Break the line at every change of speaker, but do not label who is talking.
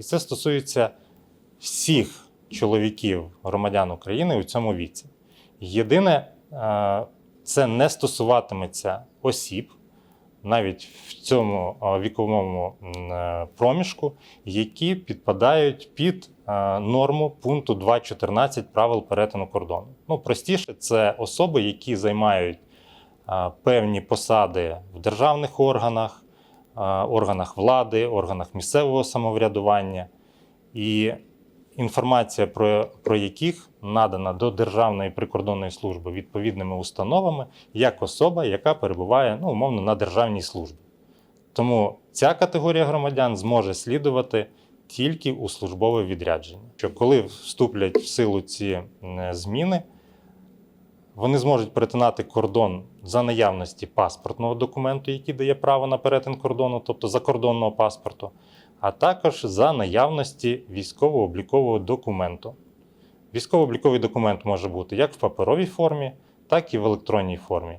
І це стосується всіх чоловіків громадян України у цьому віці. Єдине, е, це не стосуватиметься осіб, навіть в цьому е, віковому е, проміжку, які підпадають під норму пункту 2.14 правил перетину кордону. Ну, простіше, це особи, які займають певні посади в державних органах, органах влади, органах місцевого самоврядування, і інформація про, про яких надана до Державної прикордонної служби відповідними установами як особа, яка перебуває ну, умовно на державній службі. Тому ця категорія громадян зможе слідувати тільки у службове відрядження. Що коли вступлять в силу ці зміни, вони зможуть перетинати кордон за наявності паспортного документу, який дає право на перетин кордону, тобто закордонного паспорту, а також за наявності військово-облікового документу. Військово-обліковий документ може бути як в паперовій формі, так і в електронній формі.